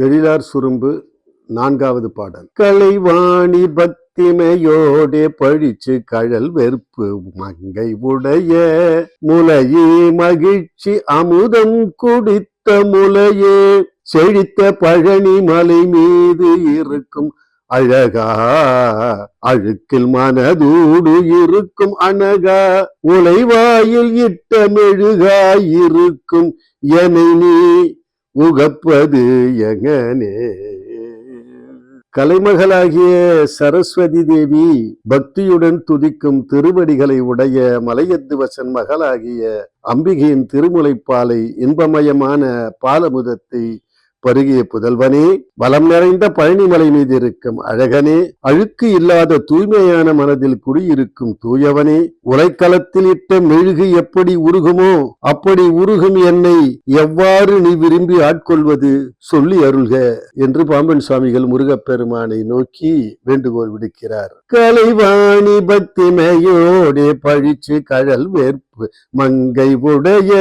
எழிலார் சுரும்பு நான்காவது பாடல். கலைவாணி பக்திமையோடே பழிச்சு கழல் வெறுப்பு மங்கை உடைய முலையே மகிழ்ச்சி அமுதம் குடித்த முலையே செழித்த பழனி மலை மீது இருக்கும் அழகா அழுக்கில் மனதூடு இருக்கும் அனகா உலைவாயில் இட்ட மெழுகாய் இருக்கும் நீ உகப்பது எங்கனே கலைமகளாகிய சரஸ்வதி தேவி பக்தியுடன் துதிக்கும் திருவடிகளை உடைய மலையத்துவசன் மகளாகிய அம்பிகையின் திருமுலைப்பாலை இன்பமயமான பாலமுதத்தை பருகிய புதல்வனே வலம் நிறைந்த பழனிமலை மீது இருக்கும் அழகனே அழுக்கு இல்லாத தூய்மையான மனதில் குடியிருக்கும் தூயவனே உலைக்களத்தில் இட்ட மெழுகு எப்படி உருகுமோ அப்படி உருகும் என்னை எவ்வாறு நீ விரும்பி ஆட்கொள்வது சொல்லி அருள்க என்று பாம்பன் சுவாமிகள் முருகப்பெருமானை நோக்கி வேண்டுகோள் விடுக்கிறார். கலைவாணி பக்திமையோடே பழிச்சு கழல் வேற்பு மங்கை உடைய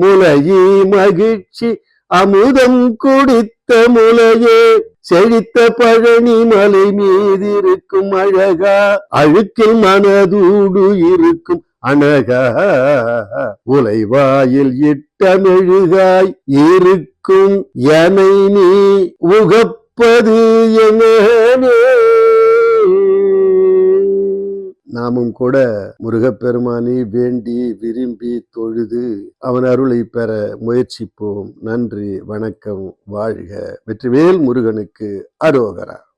முலையே மகிழ்ச்சி அமுதம் குடித்த முலையே செழித்த பழனி மலை மீது இருக்கும் அழகா. அழுக்கில் மனதூடு இருக்கும் அனகா உலைவாயில் இட்டமெழுகாய் இருக்கும் எனை நீ உகப்பது என நாமும் கூட முருகப்பெருமானை வேண்டி விரும்பி தொழுது அவன் அருளை பெற முயற்சிப்போம். நன்றி வணக்கம் வாழ்க. வெற்றிவேல் முருகனுக்கு அரோகரா.